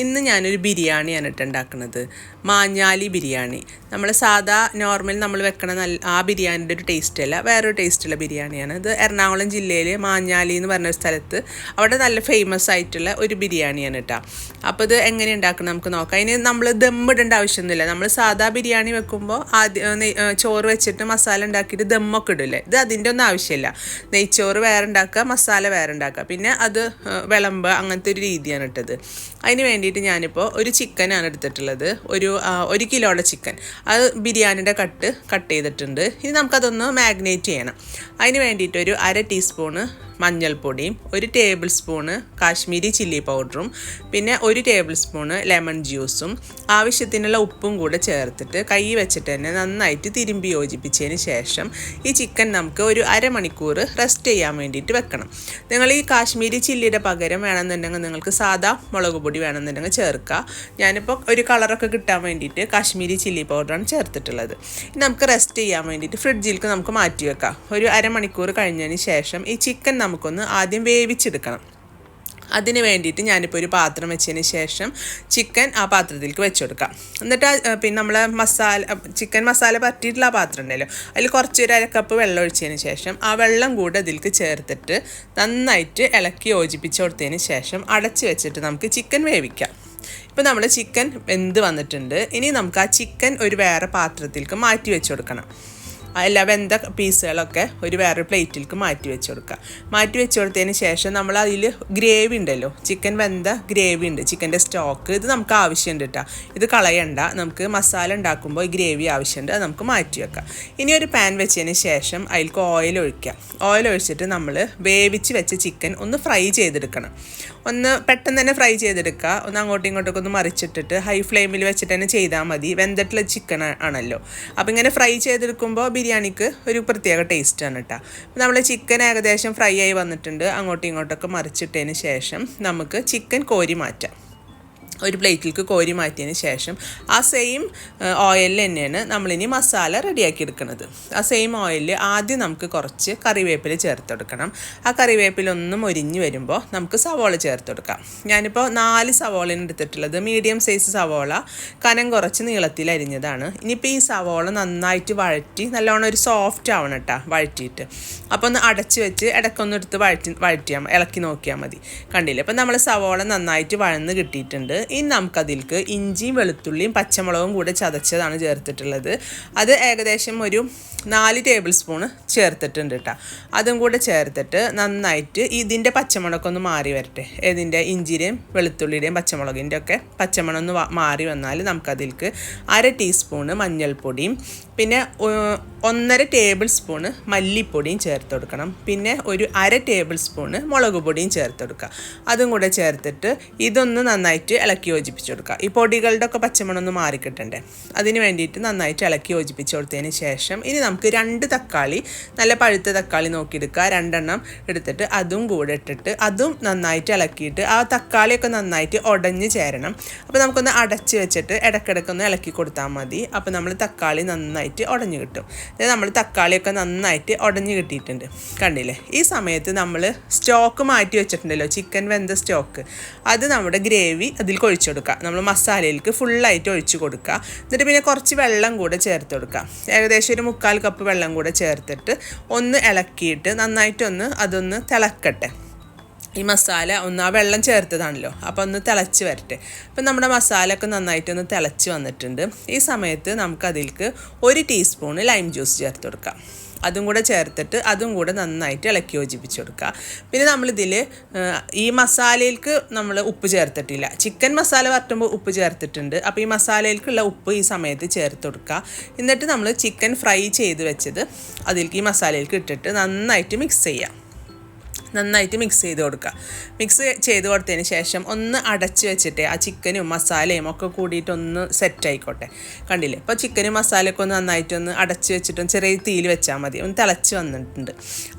ഇന്ന് ഞാനൊരു ബിരിയാണിയാണ് കേട്ടോ ഉണ്ടാക്കുന്നത്. മാഞ്ഞാലി ബിരിയാണി. നമ്മൾ സാധാ നോർമൽ നമ്മൾ വെക്കണ നല്ല ആ ബിരിയാണിന്റെ ഒരു ടേസ്റ്റ് അല്ല വേറൊരു ടേസ്റ്റുള്ള ബിരിയാണിയാണ്. ഇത് എറണാകുളം ജില്ലയിൽ മാഞ്ഞാലി എന്ന് പറഞ്ഞ ഒരു സ്ഥലത്ത് അവിടെ നല്ല ഫേമസ് ആയിട്ടുള്ള ഒരു ബിരിയാണിയാണ് കേട്ടോ. അപ്പോൾ ഇത് എങ്ങനെ ഉണ്ടാക്കണം നമുക്ക് നോക്കാം. അതിന് നമ്മൾ ദമ്മിടേണ്ട ആവശ്യമൊന്നുമില്ല. നമ്മൾ സാധാ ബിരിയാണി വെക്കുമ്പോൾ ആദ്യം ചോറ് വെച്ചിട്ട് മസാല ഉണ്ടാക്കിയിട്ട് ദമ്മൊക്കെ ഇടില്ലേ ഇത് അതിന്റെ ഒന്നും ആവശ്യമില്ല. നെയ്ച്ചോറ് വേറെ ഉണ്ടാക്കുക മസാല വേറെ ഉണ്ടാക്കുക. പിന്നെ അത് വിളമ്പ് അങ്ങനത്തെ ഒരു രീതിയാണ് ഇട്ടത്. അതിന് വേണ്ടിയിട്ട് ഞാനിപ്പോൾ ഒരു ചിക്കനാണ് എടുത്തിട്ടുള്ളത്. ഒരു ഒരു കിലോയുടെ ചിക്കൻ. അത് ബിരിയാണിയുടെ കട്ട് കട്ട് ചെയ്തിട്ടുണ്ട്. ഇനി നമുക്കതൊന്ന് മാഗ്നേറ്റ് ചെയ്യണം. അതിന് വേണ്ടിയിട്ട് ഒരു അര ടീസ്പൂണ് മഞ്ഞൾപ്പൊടിയും ഒരു ടേബിൾ സ്പൂണ് കാശ്മീരി ചില്ലി പൗഡറും പിന്നെ ഒരു ടേബിൾ സ്പൂണ് ലെമൺ ജ്യൂസും ആവശ്യത്തിനുള്ള ഉപ്പും കൂടെ ചേർത്തിട്ട് കൈ വെച്ചിട്ട് തന്നെ നന്നായിട്ട് തിരുമ്പി യോജിപ്പിച്ചതിന് ശേഷം ഈ ചിക്കൻ നമുക്ക് ഒരു അരമണിക്കൂർ റെസ്റ്റ് ചെയ്യാൻ വേണ്ടിയിട്ട് വെക്കണം. നിങ്ങൾ ഈ കാശ്മീരി ചില്ലിയുടെ പകരം വേണമെന്നുണ്ടെങ്കിൽ നിങ്ങൾക്ക് സാധാ മുളക് പൊടി ചേർക്കുക. ഞാനിപ്പോൾ ഒരു കളറൊക്കെ കിട്ടാൻ വേണ്ടിയിട്ട് കാശ്മീരി ചില്ലി പൗഡറാണ് ചേർത്തിട്ടുള്ളത്. നമുക്ക് റെസ്റ്റ് ചെയ്യാൻ വേണ്ടിയിട്ട് ഫ്രിഡ്ജിലേക്ക് നമുക്ക് മാറ്റി വെക്കാം. ഒരു അരമണിക്കൂർ കഴിഞ്ഞതിന് ശേഷം ഈ ചിക്കൻ നമുക്കൊന്ന് ആദ്യം വേവിച്ചെടുക്കണം. അതിന് വേണ്ടിയിട്ട് ഞാനിപ്പോൾ ഒരു പാത്രം വെച്ചതിന് ശേഷം ചിക്കൻ ആ പാത്രത്തിലേക്ക് വെച്ച് കൊടുക്കാം. എന്നിട്ട് പിന്നെ നമ്മൾ മസാല ചിക്കൻ മസാല പറ്റിയിട്ടുള്ള ആ പാത്രം ഉണ്ടല്ലോ അതിൽ കുറച്ചൊരു ഒരു കപ്പ് വെള്ളം ഒഴിച്ചതിന് ശേഷം ആ വെള്ളം കൂടെ അതിലേക്ക് ചേർത്തിട്ട് നന്നായിട്ട് ഇളക്കി യോജിപ്പിച്ച് കൊടുത്തതിന് ശേഷം അടച്ച് വെച്ചിട്ട് നമുക്ക് ചിക്കൻ വേവിക്കാം. ഇപ്പോൾ നമ്മൾ ചിക്കൻ വെന്ത് വന്നിട്ടുണ്ട്. ഇനി നമുക്ക് ആ ചിക്കൻ ഒരു വേറെ പാത്രത്തിലേക്ക് മാറ്റി വെച്ച് കൊടുക്കണം. എല്ലാ വെന്ത പീസുകളൊക്കെ ഒരു വേറൊരു പ്ലേറ്റിലേക്ക് മാറ്റി വെച്ച് കൊടുക്കുക മാറ്റി വെച്ച് കൊടുത്തതിന് ശേഷം നമ്മൾ അതിൽ ഗ്രേവി ഉണ്ടല്ലോ ചിക്കൻ വെന്ത ഗ്രേവി ഉണ്ട് ചിക്കന്റെ സ്റ്റോക്ക്. ഇത് നമുക്ക് ആവശ്യമുണ്ട് കേട്ടോ ഇത് കളയണ്ട നമുക്ക് മസാല ഉണ്ടാക്കുമ്പോൾ ഈ ഗ്രേവി ആവശ്യമുണ്ട് അത് നമുക്ക് മാറ്റി വെക്കാം. ഇനി ഒരു പാൻ വെച്ചതിന് ശേഷം അതിൽക്ക് ഓയിൽ ഒഴിക്കുക. ഓയിൽ ഒഴിച്ചിട്ട് നമ്മൾ വേവിച്ച് വെച്ച ചിക്കൻ ഒന്ന് ഫ്രൈ ചെയ്തെടുക്കണം. ഒന്ന് പെട്ടെന്ന് തന്നെ ഫ്രൈ ചെയ്തെടുക്കുക. ഒന്ന് അങ്ങോട്ടും ഇങ്ങോട്ടൊക്കെ ഒന്ന് മറിച്ചിട്ടിട്ട് ഹൈ ഫ്ലെയിമിൽ വെച്ചിട്ട് തന്നെ ചെയ്താൽ മതി. വെന്തിട്ടുള്ള ചിക്കൻ ആണല്ലോ. അപ്പോൾ ഇങ്ങനെ ഫ്രൈ ചെയ്തെടുക്കുമ്പോൾ ബിരിയാണിക്ക് ഒരു പ്രത്യേക ടേസ്റ്റാണ് കേട്ടോ നമ്മൾ ചിക്കൻ ഏകദേശം ഫ്രൈ ആയി വന്നിട്ടുണ്ട്. അങ്ങോട്ടും ഇങ്ങോട്ടൊക്കെ മറിച്ചിട്ടതിന് ശേഷം നമുക്ക് ചിക്കൻ കോരി മാറ്റാം. ഒരു പ്ലേറ്റിലേക്ക് കോരി മാറ്റിയതിന് ശേഷം ആ സെയിം ഓയിലിൽ തന്നെയാണ് നമ്മളിനി മസാല റെഡിയാക്കി എടുക്കുന്നത്. ആ സെയിം ഓയിലിൽ ആദ്യം നമുക്ക് കുറച്ച് കറിവേപ്പില ചേർത്ത് കൊടുക്കണം. ആ കറിവേപ്പില ഒന്ന് മൊരിഞ്ഞ് വരുമ്പോൾ നമുക്ക് സവോള ചേർത്ത് കൊടുക്കാം. ഞാനിപ്പോൾ നാല് സവോളയാണ് എടുത്തിട്ടുള്ളത്. മീഡിയം സൈസ് സവോള കനം കുറച്ച് നീളത്തിൽ അരിഞ്ഞതാണ്. ഇനിയിപ്പോൾ ഈ സവോള നന്നായിട്ട് വഴറ്റി നല്ലോണം ഒരു സോഫ്റ്റ് ആവണം കേട്ടോ വഴറ്റിയിട്ട്. അപ്പോൾ ഒന്ന് അടച്ച് വെച്ച് ഇടയ്ക്കൊന്ന് എടുത്ത് വഴറ്റി വഴറ്റിയാൽ ഇളക്കി നോക്കിയാൽ മതി. കണ്ടില്ലേ? അപ്പം നമ്മൾ സവോള നന്നായിട്ട് വഴന്ന് കിട്ടിയിട്ടുണ്ട്. ഇനി നമുക്കതിലേക്ക് ഇഞ്ചിയും വെളുത്തുള്ളിയും പച്ചമുളകും കൂടെ ചതച്ചതാണ് ചേർത്തിട്ടുള്ളത്. അത് ഏകദേശം ഒരു നാല് ടേബിൾ സ്പൂണ് ചേർത്തിട്ടുണ്ട് കേട്ടോ അതും കൂടെ ചേർത്തിട്ട് നന്നായിട്ട് ഇതിന്റെ പച്ചമുളകൊന്ന് മാറി വരട്ടെ. ഇതിന്റെ ഇഞ്ചിയുടെയും വെളുത്തുള്ളിയുടെയും പച്ചമുളകിന്റെ ഒക്കെ പച്ചമുളക് ഒന്ന് മാറി വന്നാൽ നമുക്കതിലേക്ക് അര ടീസ്പൂണ് മഞ്ഞൾപ്പൊടിയും പിന്നെ ഒന്നര ടേബിൾ സ്പൂണ് മല്ലിപ്പൊടിയും ചേർത്ത് കൊടുക്കണം. പിന്നെ ഒരു അര ടേബിൾ സ്പൂണ് മുളക് പൊടിയും ചേർത്ത് കൊടുക്കുക. അതും കൂടെ ചേർത്തിട്ട് ഇതൊന്ന് നന്നായിട്ട് ഇളക്കി യോജിപ്പിച്ച് കൊടുക്കുക. ഈ പൊടികളുടെ ഒക്കെ പച്ചമണം ഒന്ന് മാറിക്കിട്ടണ്ടേ. അതിന് വേണ്ടിയിട്ട് നന്നായിട്ട് ഇളക്കി യോജിപ്പിച്ച് കൊടുത്തതിന് ശേഷം ഇനി നമുക്ക് രണ്ട് തക്കാളി നല്ല പഴുത്ത തക്കാളി നോക്കിയെടുക്കുക. രണ്ടെണ്ണം എടുത്തിട്ട് അതും കൂടെ ഇട്ടിട്ട് അതും നന്നായിട്ട് ഇളക്കിയിട്ട് ആ തക്കാളിയൊക്കെ നന്നായിട്ട് ഉടഞ്ഞ് ചേരണം. അപ്പോൾ നമുക്കൊന്ന് അടച്ച് വെച്ചിട്ട് ഇടയ്ക്കിടയ്ക്കൊന്ന് ഇളക്കി കൊടുത്താൽ മതി. അപ്പോൾ നമ്മൾ തക്കാളി നന്നായിട്ട് ഉടഞ്ഞു കിട്ടും. അതായത് നമ്മൾ തക്കാളിയൊക്കെ നന്നായിട്ട് ഉടഞ്ഞു കിട്ടിയിട്ടുണ്ട്. കണ്ടില്ലേ? ഈ സമയത്ത് നമ്മൾ സ്റ്റോക്ക് മാറ്റി വെച്ചിട്ടുണ്ടല്ലോ. ചിക്കൻ വെന്ത സ്റ്റോക്ക്. അത് നമ്മുടെ ഗ്രേവി അതിൽ ഒഴിച്ചു കൊടുക്കുക. നമ്മൾ മസാലയിലേക്ക് ഫുള്ളായിട്ട് ഒഴിച്ചു കൊടുക്കുക. എന്നിട്ട് പിന്നെ കുറച്ച് വെള്ളം കൂടെ ചേർത്ത് കൊടുക്കുക. ഏകദേശം ഒരു മുക്കാൽ കപ്പ് വെള്ളം കൂടെ ചേർത്തിട്ട് ഒന്ന് ഇളക്കിയിട്ട് നന്നായിട്ടൊന്ന് അതൊന്ന് തിളക്കട്ടെ. ഈ മസാല ഒന്ന് ആ വെള്ളം ചേർത്തതാണല്ലോ. അപ്പോൾ ഒന്ന് തിളച്ച് വരട്ടെ. അപ്പം നമ്മുടെ മസാല ഒക്കെ നന്നായിട്ടൊന്ന് തിളച്ച് വന്നിട്ടുണ്ട്. ഈ സമയത്ത് നമുക്ക് അതിലേക്ക് ഒരു ടീസ്പൂണ് ലൈം ജ്യൂസ് ചേർത്ത് കൊടുക്കാം. അതും കൂടെ ചേർത്തിട്ട് അതും കൂടെ നന്നായിട്ട് ഇളക്കി യോജിപ്പിച്ച് കൊടുക്കുക. പിന്നെ നമ്മളിതിൽ ഈ മസാലയിലേക്ക് നമ്മൾ ഉപ്പ് ചേർത്തിട്ടില്ല. ചിക്കൻ മസാല വരട്ടുമ്പോൾ ഉപ്പ് ചേർത്തിട്ടുണ്ട്. അപ്പോൾ ഈ മസാലയിലേക്കുള്ള ഉപ്പ് ഈ സമയത്ത് ചേർത്ത് കൊടുക്കുക. എന്നിട്ട് നമ്മൾ ചിക്കൻ ഫ്രൈ ചെയ്ത് വെച്ചത് അതിലേക്ക് ഈ മസാലയിലേക്ക് ഇട്ടിട്ട് നന്നായിട്ട് മിക്സ് ചെയ്യാം. നന്നായിട്ട് മിക്സ് ചെയ്ത് കൊടുക്കുക മിക്സ് ചെയ്ത് കൊടുത്തതിന് ശേഷം ഒന്ന് അടച്ച് വെച്ചിട്ട് ആ ചിക്കനും മസാലയും ഒക്കെ കൂടിയിട്ടൊന്ന് സെറ്റ് ആയിക്കോട്ടെ. കണ്ടില്ലേ? ഇപ്പോൾ ചിക്കനും മസാലയൊക്കെ ഒന്ന് നന്നായിട്ടൊന്ന് അടച്ച് വെച്ചിട്ടും ചെറിയ തീയിൽ വെച്ചാൽ മതി. ഒന്ന് തിളച്ച് വന്നിട്ടുണ്ട്.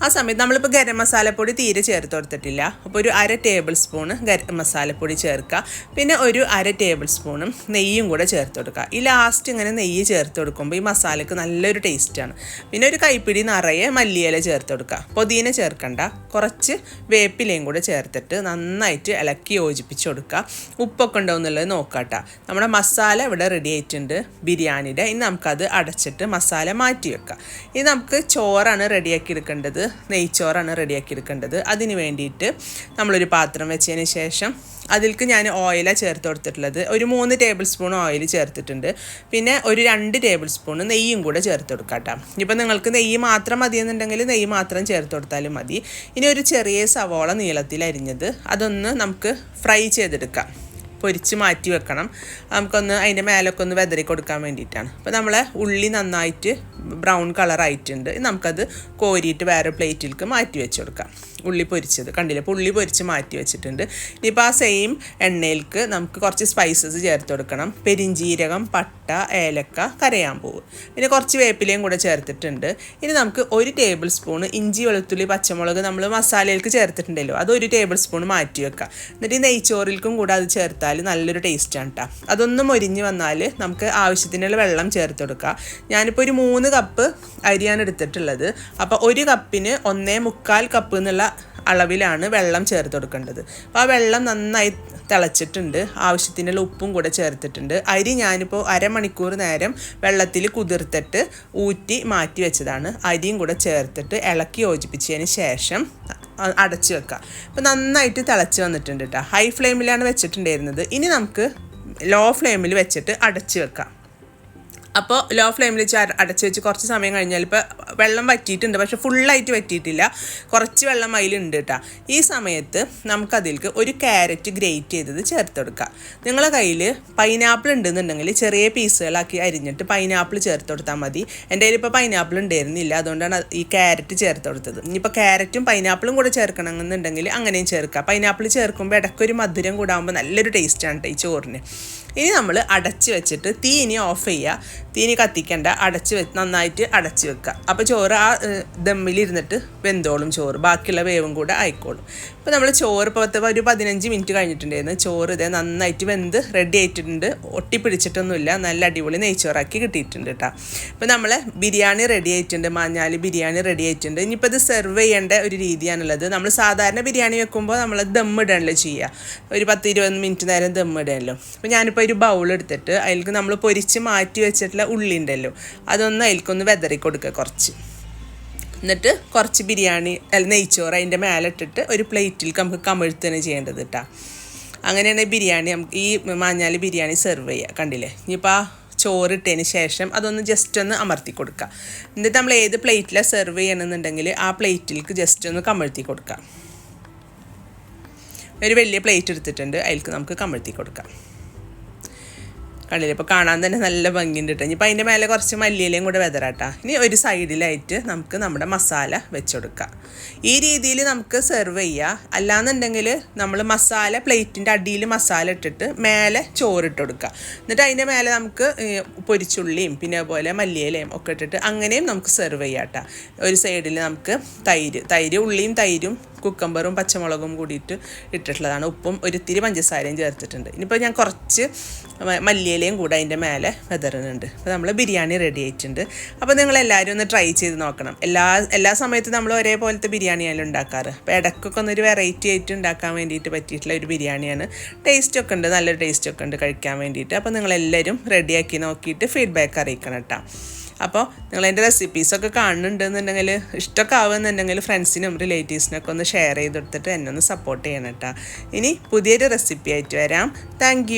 ആ സമയത്ത് നമ്മളിപ്പോൾ ഗരം മസാലപ്പൊടി തീരെ ചേർത്ത് കൊടുത്തിട്ടില്ല. അപ്പോൾ ഒരു അര ടേബിൾ സ്പൂണ് ഗരം മസാലപ്പൊടി ചേർക്കുക പിന്നെ ഒരു അര ടേബിൾ സ്പൂണും നെയ്യും കൂടെ ചേർത്ത് കൊടുക്കുക ഈ ലാസ്റ്റ് ഇങ്ങനെ നെയ്യ് ചേർത്ത് കൊടുക്കുമ്പോൾ ഈ മസാലയ്ക്ക് നല്ലൊരു ടേസ്റ്റാണ് പിന്നെ ഒരു കൈപ്പിടി നിറയെ മല്ലിയില ചേർത്ത് കൊടുക്കുക പുതിന ചേർക്കണ്ട. കുറച്ച് കുറച്ച് വേപ്പിലയും കൂടെ ചേർത്തിട്ട് നന്നായിട്ട് ഇളക്കി യോജിപ്പിച്ച് കൊടുക്കുക. ഉപ്പൊക്കെ ഉണ്ടോ എന്നുള്ളത് നോക്കാട്ടോ. നമ്മുടെ മസാല ഇവിടെ റെഡി ആയിട്ടുണ്ട്. ബിരിയാണിയുടെ. ഇനി നമുക്കത് അടച്ചിട്ട് മസാല മാറ്റി വെക്കാം. ഇനി നമുക്ക് ചോറാണ് റെഡിയാക്കി എടുക്കേണ്ടത്. നെയ്ച്ചോറാണ് റെഡിയാക്കി എടുക്കേണ്ടത്. അതിന് വേണ്ടിയിട്ട് നമ്മളൊരു പാത്രം വെച്ചതിന് ശേഷം അതിൽക്ക് ഞാൻ ഓയിലാണ് ചേർത്ത് കൊടുത്തിട്ടുള്ളത്. ഒരു മൂന്ന് ടേബിൾ സ്പൂൺ ഓയിൽ ചേർത്തിട്ടുണ്ട്. പിന്നെ ഒരു രണ്ട് ടേബിൾ സ്പൂൺ നെയ്യും കൂടെ ചേർത്ത് കൊടുക്കാം കേട്ടോ. ഇപ്പം നിങ്ങൾക്ക് നെയ്യ് മാത്രം മതിയെന്നുണ്ടെങ്കിൽ നെയ്യ് മാത്രം ചേർത്ത് കൊടുത്താലും മതി. ഇനി ഒരു ചെറിയ സവോള നീളത്തിൽ അരിഞ്ഞത് അതൊന്ന് നമുക്ക് ഫ്രൈ ചെയ്തെടുക്കാം. പൊരിച്ച് മാറ്റി വെക്കണം. നമുക്കൊന്ന് അതിന്റെ മേലൊക്കെ ഒന്ന് വെതറി കൊടുക്കാൻ വേണ്ടിയിട്ടാണ്. അപ്പോൾ നമ്മളെ ഉള്ളി നന്നായിട്ട് ബ്രൗൺ കളറായിട്ടുണ്ട്. നമുക്കത് കോരിയിട്ട് വേറെ പ്ലേറ്റിലേക്ക് മാറ്റി വെച്ച് കൊടുക്കാം. ഉള്ളി പൊരിച്ചത്. കണ്ടില്ല? അപ്പോൾ ഉള്ളി പൊരിച്ച് മാറ്റി വെച്ചിട്ടുണ്ട്. ഇനിയിപ്പോൾ ആ സെയിം എണ്ണയിലേക്ക് നമുക്ക് കുറച്ച് സ്പൈസസ് ചേർത്ത് കൊടുക്കണം. പെരിഞ്ചീരകം പട്ട ഏലക്ക കരയാൻ കരയാമ്പൂവ് പിന്നെ കുറച്ച് വേപ്പിലയും കൂടെ ചേർത്തിട്ടുണ്ട്. ഇനി നമുക്ക് ഒരു ടേബിൾ സ്പൂൺ ഇഞ്ചി വെളുത്തുള്ളി പച്ചമുളക് നമ്മൾ മസാലയിലേക്ക് ചേർത്തിട്ടുണ്ടല്ലോ. അത് ഒരു ടേബിൾ സ്പൂൺ മാറ്റി വെക്കുക എന്നിട്ട് ഈ നെയ്ച്ചോറിൽക്കും കൂടെ അത് ചേർത്താൽ നല്ലൊരു ടേസ്റ്റാണ് കേട്ടോ അതൊന്നും ഒരിഞ്ഞ് വന്നാൽ നമുക്ക് ആവശ്യത്തിനുള്ള വെള്ളം ചേർത്ത് കൊടുക്കുക ഞാനിപ്പോൾ ഒരു മൂന്ന് കപ്പ് അരിയാണ് എടുത്തിട്ടുള്ളത്. അപ്പോൾ ഒരു കപ്പിന് ഒന്നേ മുക്കാൽ കപ്പ് എന്നുള്ള അളവിലാണ് വെള്ളം ചേർത്ത് കൊടുക്കേണ്ടത്. അപ്പോൾ ആ വെള്ളം നന്നായി തിളച്ചിട്ടുണ്ട്. ആവശ്യത്തിനുള്ള ഉപ്പും കൂടെ ചേർത്തിട്ടുണ്ട്. അരി ഞാനിപ്പോൾ അരമണിക്കൂർ നേരം വെള്ളത്തിൽ കുതിർത്തിട്ട് ഊറ്റി മാറ്റി വെച്ചതാണ്. അരിയും കൂടെ ചേർത്തിട്ട് ഇളക്കി യോജിപ്പിച്ചതിന് ശേഷം അടച്ച് വെക്കുക അപ്പോൾ നന്നായിട്ട് തിളച്ച് വന്നിട്ടുണ്ട് കേട്ടോ ഹൈ ഫ്ലെയിമിലാണ് വെച്ചിട്ടുണ്ടായിരുന്നത്. ഇനി നമുക്ക് ലോ ഫ്ലെയിമിൽ വെച്ചിട്ട് അടച്ച് വെക്കാം. അപ്പോൾ ലോ ഫ്ലെയിമിൽ വെച്ച് അടച്ച് വെച്ച് കുറച്ച് സമയം കഴിഞ്ഞാൽ ഇപ്പോൾ വെള്ളം വറ്റിയിട്ടുണ്ട് പക്ഷെ ഫുള്ളായിട്ട് വറ്റിയിട്ടില്ല. കുറച്ച് വെള്ളം അതിലുണ്ട് കേട്ടോ ഈ സമയത്ത് നമുക്കതിലേക്ക് ഒരു ക്യാരറ്റ് ഗ്രേറ്റ് ചെയ്തത് ചേർത്ത് കൊടുക്കുക നിങ്ങളുടെ കയ്യിൽ പൈനാപ്പിൾ ഉണ്ടെന്നുണ്ടെങ്കിൽ ചെറിയ പീസുകളാക്കി അരിഞ്ഞിട്ട് പൈനാപ്പിൾ ചേർത്ത് കൊടുത്താൽ മതി. എന്റെ കയ്യിൽ ഇപ്പോൾ പൈനാപ്പിൾ ഉണ്ടായിരുന്നില്ല അതുകൊണ്ടാണ് ഈ ക്യാരറ്റ് ചേർത്ത് കൊടുത്തത്. ഇനിയിപ്പോൾ ക്യാരറ്റും പൈനാപ്പിളും കൂടെ ചേർക്കണമെന്നുണ്ടെങ്കിൽ അങ്ങനെയും ചേർക്കുക പൈനാപ്പിൾ ചേർക്കുമ്പോൾ ഇടയ്ക്കൊരു മധുരം കൂടാകുമ്പോൾ നല്ലൊരു ടേസ്റ്റാണ് ഈ ചോറിന്. ഇനി നമ്മൾ അടച്ച് വെച്ചിട്ട് തീ ഇനി ഓഫ് ചെയ്യുക തീനി കത്തിക്കേണ്ട അടച്ച് വെ നന്നായിട്ട് അടച്ച് വെക്കുക അപ്പോൾ ചോറ് ആ ദമ്മിലിരുന്നിട്ട് വെന്തോളും ചോറ്. ബാക്കിയുള്ള വേവും കൂടെ ആയിക്കോളും. അപ്പോൾ നമ്മൾ ചോറ് പത്ത് ഒരു പതിനഞ്ച് മിനിറ്റ് കഴിഞ്ഞിട്ടുണ്ടായിരുന്നു. ചോറ് ഇതേ നന്നായിട്ട് വെന്ത് റെഡി ആയിട്ടുണ്ട്. ഒട്ടിപ്പിടിച്ചിട്ടൊന്നുമില്ല. നല്ല അടിപൊളി നെയ്ച്ചോറാക്കി കിട്ടിയിട്ടുണ്ട് കേട്ടോ. അപ്പോൾ നമ്മൾ ബിരിയാണി റെഡി ആയിട്ടുണ്ട്. മാഞ്ഞാലി ബിരിയാണി റെഡി ആയിട്ടുണ്ട്. ഇനിയിപ്പോൾ ഇത് സെർവ് ചെയ്യേണ്ട ഒരു രീതിയാണുള്ളത്. നമ്മൾ സാധാരണ ബിരിയാണി വെക്കുമ്പോൾ നമ്മൾ ദം ഇടണല്ലോ ചെയ്യുക. ഒരു പത്ത് ഇരുപത് മിനിറ്റ് നേരം ദം ഇടണല്ലോ. അപ്പോൾ ഞാനിപ്പോൾ ഒരു ബൗൾ എടുത്തിട്ട് അതിലേക്ക് നമ്മൾ പൊരിച്ച് മാറ്റി വെച്ചിട്ടുള്ള ഉള്ളി ഉണ്ടല്ലോ. അതൊന്ന് അതിലേക്കൊന്ന് വെതറി കൊടുക്കുക കുറച്ച്. എന്നിട്ട് കുറച്ച് ബിരിയാണി അല്ല നെയ്ച്ചോറ് അതിന്റെ മേലെ ഇട്ടിട്ട് ഒരു പ്ലേറ്റിൽ നമുക്ക് കമിഴ്ത്തുകയാണ് ചെയ്യേണ്ടത് കേട്ടോ അങ്ങനെയാണ് ബിരിയാണി നമുക്ക് ഈ മാഞ്ഞാലി ബിരിയാണി സെർവ് ചെയ്യുക കണ്ടില്ലേ? ഇനിയിപ്പോൾ ചോറിട്ടതിന് ശേഷം അതൊന്ന് ജസ്റ്റ് ഒന്ന് അമർത്തി കൊടുക്കുക എന്നിട്ട് നമ്മൾ ഏത് പ്ലേറ്റിലാണ് സെർവ് ചെയ്യണമെന്നുണ്ടെങ്കിൽ ആ പ്ലേറ്റിലേക്ക് ജസ്റ്റ് ഒന്ന് കമഴ്ത്തി കൊടുക്കുക ഒരു വലിയ പ്ലേറ്റ് എടുത്തിട്ടുണ്ട് അതിലേക്ക് നമുക്ക് കമഴ്ത്തി കൊടുക്കാം. കണ്ടില്ലേ? ഇപ്പോൾ കാണാൻ തന്നെ നല്ല ഭംഗിയുണ്ട് കേട്ടോ. ഇനിയിപ്പോൾ അതിന്റെ മേലെ കുറച്ച് മല്ലിയിലയും കൂടെ വെതറാട്ടാ ഇനി ഒരു സൈഡിലായിട്ട് നമുക്ക് നമ്മുടെ മസാല വെച്ചെടുക്കാം. ഈ രീതിയിൽ നമുക്ക് സെർവ് ചെയ്യാം. അല്ലാന്നുണ്ടെങ്കിൽ നമ്മൾ മസാല പ്ലേറ്റിന്റെ അടിയിൽ മസാല ഇട്ടിട്ട് മേലെ ചോറിട്ട് കൊടുക്കുക എന്നിട്ട് അതിന്റെ മേലെ നമുക്ക് പൊരിച്ചുള്ളിയും പിന്നെ അതുപോലെ മല്ലിയിലയും ഒക്കെ ഇട്ടിട്ട് അങ്ങനെയും നമുക്ക് സെർവ് ചെയ്യാം കേട്ടോ. ഒരു സൈഡിൽ നമുക്ക് തൈര് തൈര് ഉള്ളിയും തൈരും കുക്കമ്പറും പച്ചമുളകും കൂടിയിട്ട് ഇട്ടിട്ടുള്ളതാണ്. ഉപ്പും ഒരിത്തിരി പഞ്ചസാരയും ചേർത്തിട്ടുണ്ട്. ഇനിയിപ്പോൾ ഞാൻ കുറച്ച് മല്ലിയിലയും കൂടെ അതിന്റെ മേലെ വെതറുന്നുണ്ട്. അപ്പോൾ നമ്മൾ ബിരിയാണി റെഡി ആയിട്ടുണ്ട്. അപ്പോൾ നിങ്ങൾ എല്ലാവരും ഒന്ന് ട്രൈ ചെയ്ത് നോക്കണം. എല്ലാ എല്ലാ സമയത്തും നമ്മൾ ഒരേപോലത്തെ ബിരിയാണിയാണ് ഉണ്ടാക്കാറ്? അപ്പോൾ ഇടയ്ക്കൊക്കെ ഒന്നൊരു വെറൈറ്റി ആയിട്ട് ഉണ്ടാക്കാൻ വേണ്ടിയിട്ട് പറ്റിയിട്ടുള്ള ഒരു ബിരിയാണിയാണ്. ടേസ്റ്റൊക്കെ ഉണ്ട് നല്ലൊരു ടേസ്റ്റൊക്കെ ഉണ്ട് കഴിക്കാൻ വേണ്ടിയിട്ട്. അപ്പോൾ നിങ്ങളെല്ലാവരും റെഡിയാക്കി നോക്കിയിട്ട് ഫീഡ്ബാക്ക് അറിയിക്കണം കേട്ടോ അപ്പോൾ നിങ്ങൾ എന്റെ റെസിപ്പീസൊക്കെ കാണുന്നുണ്ടെന്നുണ്ടെങ്കിൽ ഇഷ്ടമൊക്കെ ആവുന്നുണ്ടെങ്കിൽ ഫ്രണ്ട്സിനും റിലേറ്റീവ്സിനൊക്കെ ഒന്ന് ഷെയർ ചെയ്ത് കൊടുത്തിട്ട് എന്നെ ഒന്ന് സപ്പോർട്ട് ചെയ്യണം കേട്ടോ ഇനി പുതിയൊരു റെസിപ്പി ആയിട്ട് വരാം. താങ്ക്